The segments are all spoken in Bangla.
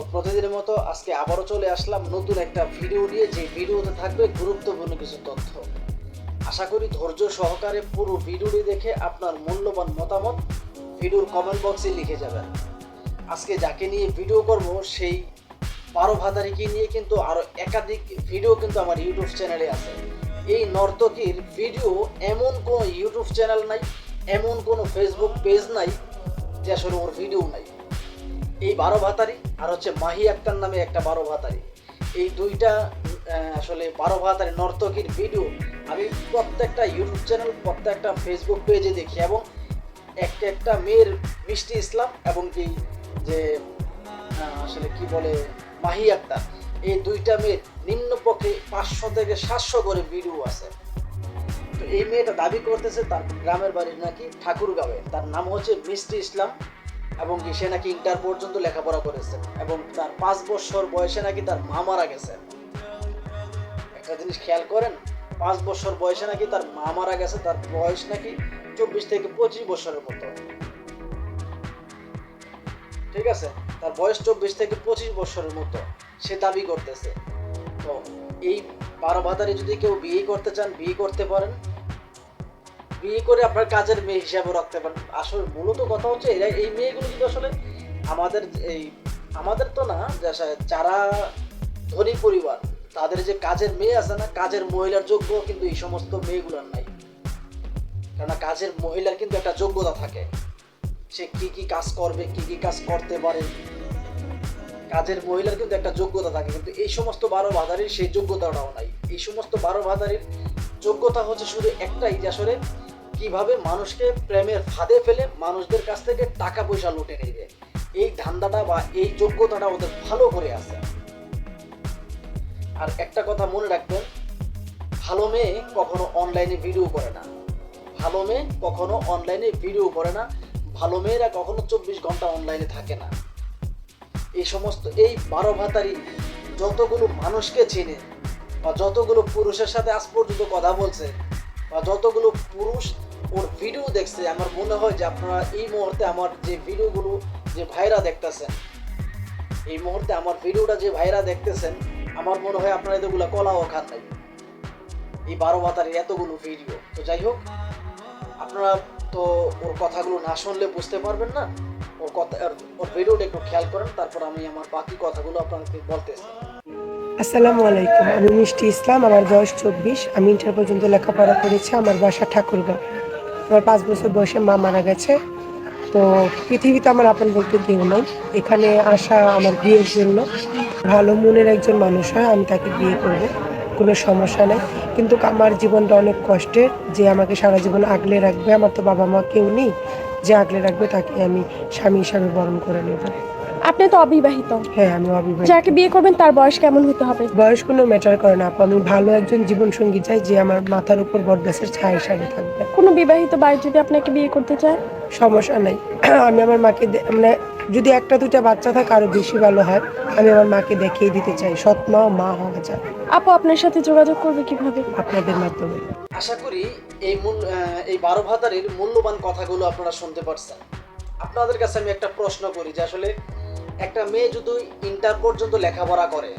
তো প্রতিদিনের মতো আজকে আবারও চলে আসলাম নতুন একটা ভিডিও নিয়ে। যে ভিডিওতে থাকবে গুরুত্বপূর্ণ কিছু তথ্য। আশা করি ধৈর্য সহকারে পুরো ভিডিওটি দেখে আপনার মূল্যবান মতামত ভিডিওর কমেন্ট বক্সে লিখে যাবেন। আজকে যাকে নিয়ে ভিডিও করব সেই বারো ভাতারিকে নিয়ে কিন্তু আরও একাধিক ভিডিও কিন্তু আমার ইউটিউব চ্যানেলে আছে। এই নর্তকীর ভিডিও এমন কোনো ইউটিউব চ্যানেল নাই, এমন কোনো ফেসবুক পেজ নাই, যে আসলে ওর ভিডিও নাই। এই বারো ভাতারি আর হচ্ছে মাহি আক্তার নামে একটা বারো ভাতারি। এই দুইটা আসলে বারো ভাতারি নর্তকীর ভিডিও আমি প্রত্যেকটা ইউটিউব চ্যানেল প্রত্যেকটা ফেসবুক পেজে দেখি এবং একটা একটা মেয়ের মিষ্টি ইসলাম এবং কি যে আসলে কি বলে, মাহি আক্তার এই দুইটা মেয়ের নিম্নপক্ষে পাঁচশো থেকে সাতশো করে ভিডিও আছে। তো এই মেয়েটা দাবি করতেছে তার গ্রামের বাড়ির নাকি ঠাকুরগাঁওয়ে। তার নাম হচ্ছে মিষ্টি ইসলাম। এবং সে নাকি ইন্টার পর্যন্ত লেখাপড়া করেছে এবং তার পাঁচ বছর বয়সে নাকি তার মা মারা গেছে। একটা জিনিস খেয়াল করেন, পাঁচ বছর বয়সে নাকি তার মা মারা গেছে, তার বয়স নাকি চব্বিশ থেকে পঁচিশ বছরের মতো। ঠিক আছে? তার বয়স চব্বিশ থেকে পঁচিশ বছরের মতো, সে দাবি করতেছে। তো এই বারো ভাতারে যদি কেউ বিয়ে করতে চান, বিয়ে করতে পারেন। বিয়ে করে আপনার কাজের মেয়ে হিসাবে রাখতে পারেন। আসলে মূলত কথা হচ্ছে, এরা এই মেয়েগুলো কিন্তু আসলে আমাদের এই, আমাদের তো না যারা ধনী পরিবার, তাদের যে কাজের মেয়ে আছে না, কাজের মহিলার যোগ্য কিন্তু এই সমস্ত মেয়েগুলোর নাই। কেননা কাজের মহিলার কিন্তু একটা যোগ্যতা থাকে। সে কি কি কাজ করবে, কি কি কাজ করতে পারে। কাজের মহিলার কিন্তু একটা যোগ্যতা থাকে, কিন্তু এই সমস্ত বারো ভাতারির সেই যোগ্যতাটাও নাই। এই সমস্ত বারো ভাতারির যোগ্যতা হচ্ছে শুধু একটাই, যে আসলে কীভাবে মানুষকে প্রেমের ফাঁদে ফেলে মানুষদের কাছ থেকে টাকা পয়সা লুটে নেবে? এই ধান্দাটা বা এই যোগ্যতাটা ওদের ভালো করে আছে। আর একটা কথা মনে রাখবেন, ভালো মেয়ে কখনো অনলাইনে ভিডিও করে না। ভালো মেয়ে কখনো অনলাইনে ভিডিও করে না। ভালো মেয়েরা কখনো চব্বিশ ঘণ্টা অনলাইনে থাকে না। এই সমস্ত, এই বারো ভাতারি যতগুলো মানুষকে চেনে, বা যতগুলো পুরুষের সাথে আজ পর্যন্ত কথা বলছে, বা যতগুলো পুরুষ ওর ভিডিও দেখছে, আমার মনে হয় যে আপনারা এই মুহূর্তে আমার যে ভিডিওগুলো যে ভাইরা দেখতেছেন, এই মুহূর্তে আমার ভিডিওটা যে ভাইরা দেখতেছেন, আমার মনে হয় আপনারা এতগুলো কলাও খান নাই। এই বারো ভাতারের এতগুলো ভিডিও তো যাই হোক, আপনারা তো ওর কথাগুলো না শুনলে বুঝতে পারবেন না। ওর কথা ওর ভিডিওটা একটু খেয়াল করেন, তারপর আমি আমার বাকি কথাগুলো আপনাদেরকে বলতেছি। আসসালামু আলাইকুম, আমি মিষ্টি ইসলাম, আমার বয়স চব্বিশ, আমি ইন্টার পর্যন্ত লেখাপড়া করেছি, আমার বাসা ঠাকুরগাঁও আমার পাঁচ বছর বয়সে মা মারা গেছে। তো পৃথিবীতে আমার আপন বলতে কেউ নাই। এখানে আসা আমার বিয়ের জন্য ভালো মনের একজন মানুষ হয়, আমি তাকে বিয়ে করব। কোনো সমস্যা নেই। কিন্তু আমার জীবনটা অনেক কষ্টের যে আমাকে সারা জীবন আগলে রাখবে। আমার তো বাবা মা কেউ নেই যে আগলে রাখবে, তাকে আমি স্বামী হিসাবে বরণ করে নেব। আপনি তো অবিবাহিত। হ্যাঁ আমি অবিবাহিত। যাকে বিয়ে করবেন তার বয়স কেমন হতে হবে? বয়স কোনো ম্যাটার করে না আপু। আমি ভালো একজন জীবন সঙ্গী চাই যে আমার মাথার উপর বটগাছের ছায়া হিসাবে থাকবে। কোনো বিবাহিত বাড়ি যদি আপনাকে বিয়ে করতে চায়? সমস্যা নাই। আমি আমার মাকে দে- মানে যদি একটা দুটা বাচ্চা থাকে আরও বেশি ভালো হয় আমি আমার মাকে দেখিয়ে দিতে চাই। সৎ মা ও মা হওয়া যায়। আপু আপনার সাথে যোগাযোগ করবে কীভাবে? আপনাদের মাধ্যমে। আশা করি এই মূল আহ, এই বারো ভাতারের মূল্যবান কথাগুলো আপনারা শুনতে পারছেন। আপনাদের কাছে আমি একটা প্রশ্ন করি যে আসলে একটা মেয়ে যদি ইন্টার পর্যন্ত লেখাপড়া করে,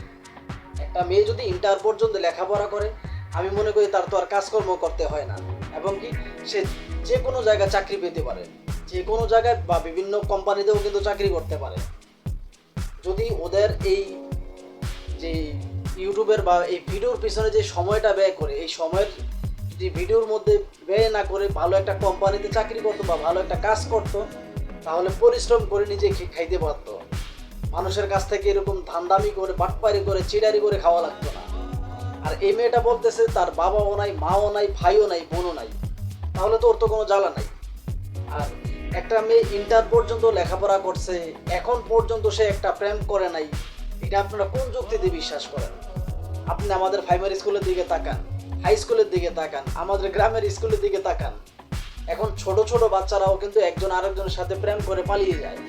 একটা মেয়ে যদি ইন্টার পর্যন্ত লেখাপড়া করে, আমি মনে করি তার তো আর কাজকর্ম করতে হয় না। এবং কি, সে যে কোনো জায়গায় চাকরি পেতে পারে। যে কোনো জায়গায় বা বিভিন্ন কোম্পানিতেও কিন্তু চাকরি করতে পারে। যদি ওদের এই যে ইউটিউবের বা এই ভিডিওর পিছনে যে সময়টা ব্যয় করে, এই সময়ের যদি ভিডিওর মধ্যে ব্যয় না করে ভালো একটা কোম্পানিতে চাকরি করতো বা ভালো একটা কাজ করতো, তাহলে পরিশ্রম করে নিজে খাইতে পারতো। মানুষের কাছ থেকে এরকম ধান্দামি করে, বাটপারি করে, চিড়ারি করে খাওয়া লাগতো না। আর এই মেয়েটা বলতেছে, তার বাবাও নাই, মাও নাই, ভাইও নাই, বোনও নাই। তাহলে তো ওর তো কোনো জ্বালা নাই। আর একটা মেয়ে ইন্টার পর্যন্ত লেখাপড়া করছে, এখন পর্যন্ত সে একটা প্রেম করে নাই। এটা আপনারা কোন যুক্তিতে বিশ্বাস করেন? আপনি আমাদের প্রাইমারি স্কুলের দিকে তাকান হাই স্কুলের দিকে তাকান, আমাদের গ্রামের স্কুলের দিকে তাকান। এখন ছোট ছোট বাচ্চারাও কিন্তু একজন আরেকজনের সাথে প্রেম করে পালিয়ে যায়।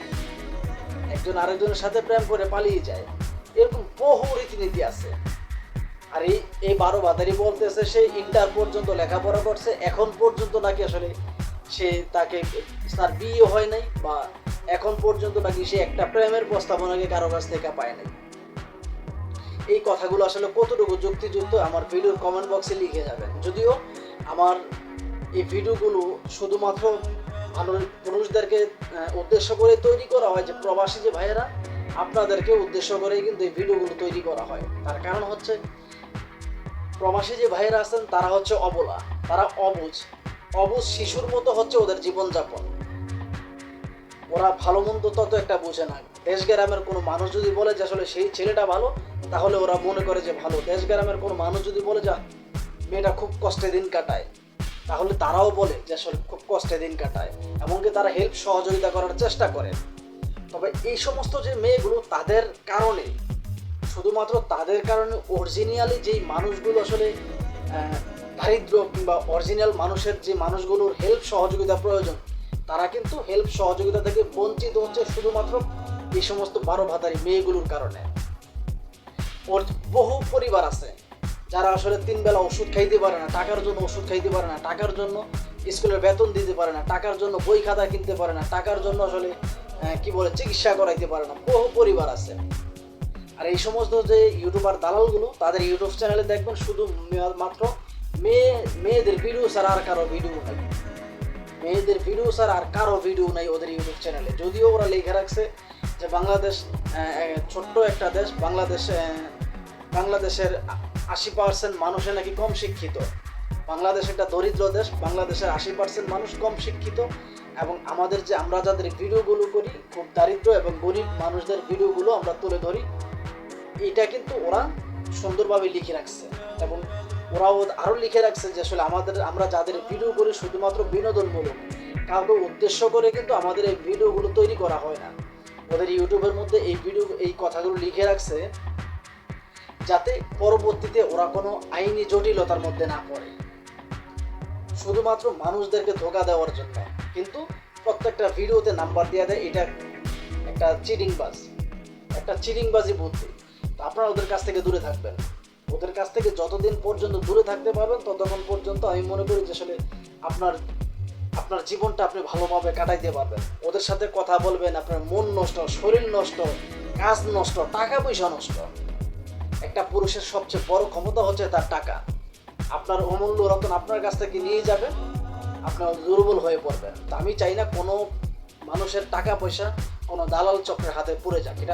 একজন আরেকজনের সাথে প্রেম করে পালিয়ে যায়। এরকম বহু রীতিনীতি আছে। আর এই এই বারো বাতারি বলতেছে, সে ইন্টার পর্যন্ত লেখাপড়া করছে, এখন পর্যন্ত নাকি আসলে সে তাকে তার বিয়ে হয় নাই, বা এখন পর্যন্ত নাকি সে একটা প্রেমের প্রস্তাবনাকে কারও কাছ থেকে পায় নাই। এই কথাগুলো আসলে কতটুকু যুক্তিযুক্ত, আমার ভিডিওর কমেন্ট বক্সে লিখে যাবেন। যদিও আমার এই ভিডিওগুলো শুধুমাত্র পুরুষদেরকে উদ্দেশ্য করে তৈরি করা হয় যে প্রবাসী যে ভাইয়েরা, আপনাদেরকে উদ্দেশ্য করে কিন্তু এই ভিডিওগুলো তৈরি করা হয়। তার কারণ হচ্ছে, প্রবাসী যে ভাইয়েরা আছেন, তারা হচ্ছে অবলা, তারা অবুঝ অবুঝ শিশুর মতো হচ্ছে ওদের জীবনযাপন। ওরা ভালো মন্দ তত একটা বোঝে না। দেশ গ্রামের কোনো মানুষ যদি বলে যে আসলে সেই ছেলেটা ভালো, তাহলে ওরা মনে করে যে ভালো। দেশ গ্রামের কোনো মানুষ যদি বলে যে মেয়েটা খুব কষ্টে দিন কাটায়। তাহলে তারাও বলে যে আসলে খুব কষ্টে দিন কাটায়, এমনকি তারা হেল্প সহযোগিতা করার চেষ্টা করে তবে এই সমস্ত যে মেয়েগুলো তাদের কারণে, শুধুমাত্র তাদের কারণে অরিজিনালি যেই মানুষগুলো আসলে দারিদ্র কিংবা অরিজিনাল মানুষের যে মানুষগুলোর হেল্প সহযোগিতা প্রয়োজন, তারা কিন্তু হেল্প সহযোগিতা থেকে বঞ্চিত হচ্ছে শুধুমাত্র এই সমস্ত বারো ভাতারি মেয়েগুলোর কারণে। বহু পরিবার আছে যারা আসলে তিন বেলা ওষুধ খাইতে পারে না, টাকার জন্য ওষুধ খাইতে পারে না, টাকার জন্য স্কুলের বেতন দিতে পারে না, টাকার জন্য বই খাতা কিনতে পারে না, টাকার জন্য আসলে কি বলে, চিকিৎসা করাইতে পারে না, বহু পরিবার আছে। আর এই সমস্ত যে ইউটিউবার দালালগুলো, তাদের ইউটিউব চ্যানেলে দেখবেন শুধু মাত্র মেয়ে মেয়েদের ভিডিও ছাড়া আর কারও ভিডিও নাই। মেয়েদের ভিডিও ছাড়া আর কারও ভিডিও নাই ওদের ইউটিউব চ্যানেলে। যদিও ওরা লিখে রাখছে যে বাংলাদেশ ছোট্ট একটা দেশ, বাংলাদেশ বাংলাদেশের আশি পার্সেন্ট মানুষে নাকি কম শিক্ষিত। বাংলাদেশ একটা দরিদ্র দেশ, বাংলাদেশের আশি পার্সেন্ট মানুষ কম শিক্ষিত এবং আমাদের যে আমরা যাদের ভিডিওগুলো করি, খুব দারিদ্র এবং গরিব মানুষদের ভিডিওগুলো আমরা তুলে ধরি এটা কিন্তু ওরা সুন্দরভাবে লিখে রাখছে এবং ওরাও আরও লিখে রাখছে যে আসলে আমাদের, আমরা যাদের ভিডিও করি শুধুমাত্র বিনোদনমূলক, কাউকে উদ্দেশ্য করে কিন্তু আমাদের এই ভিডিওগুলো তৈরি করা হয় না। ওদের ইউটিউবের মধ্যে এই ভিডিও, এই কথাগুলো লিখে রাখছে যাতে পরবর্তীতে ওরা কোনো আইনি জটিলতার মধ্যে না পড়ে। শুধুমাত্র মানুষদেরকে ধোকা দেওয়ার জন্য। কিন্তু প্রত্যেকটা ভিডিওতে নাম্বার দিয়ে দেয়, এটা একটা চিটিং বাজ। একটা চিটিংবাজি বুদ্ধি। আপনারা ওদের কাছ থেকে দূরে থাকবেন। ওদের কাছ থেকে যতদিন পর্যন্ত দূরে থাকতে পারবেন, ততক্ষণ পর্যন্ত আমি মনে করি যে আসলে আপনার আপনার জীবনটা আপনি ভালোভাবে কাটাইতে পারবেন। ওদের সাথে কথা বলবেন, আপনার মন নষ্ট, শরীর নষ্ট, কাজ নষ্ট, টাকা পয়সা নষ্ট। একটা পুরুষের সবচেয়ে বড় ক্ষমতা হচ্ছে তার টাকা। আপনার অমূল্য রতন আপনার কাছ থেকে নিয়ে যাবে, আপনার দুর্বল হয়ে পড়বেন। তা আমি চাই না কোনো মানুষের টাকা পয়সা কোনো দালাল চক্রের হাতে পড়ে যাক। এটা